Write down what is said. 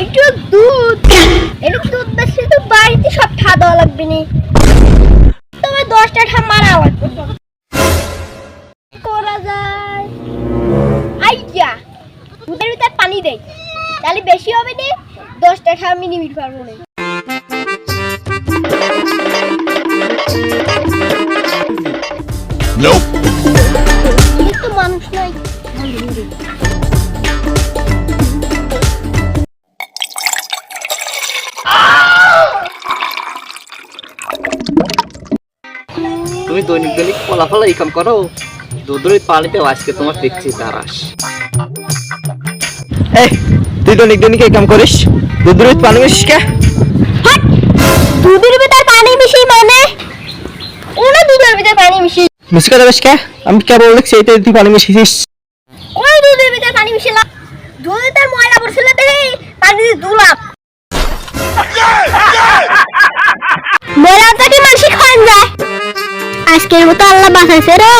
একটু দুধ। একটু দুধ বেশি তো বাড়িতে সব খা দেওয়া লাগবে নি। তোমার দশটা ঠা মারা লাগবে। করা যায়? আইয়া দুধের ভিতর পানি দেয় তাহলে বেশি হবে নি দশটা ঠা আমি নিবিড় পারব না। নাই তুমি দৈনিক দৈনিক ফলাফল ইনকাম করো। দুধের পানিতে আজকে তোমার দেখছি তারাস। এই তুই দৈনিক দৈনিক কাম করিস দুধের পানি মিশিস কে? হাট! দুধের ভিতর পানি মিশিয়ে মানে? ওনা দুধের ভিতর পানি মিশিয়ে মিশি কথা বেশ কে? আমি কেবল দেখছি এইটা তুই পানি মিশিয়েছিস। ওই দুধের ভিতর পানি মিশিলাম দুধের তার ময়লা পড়ছিল দেখে পানি দিয়ে ধুলাম আজকের মতো আল্লাহ বাঁচাইছে রে।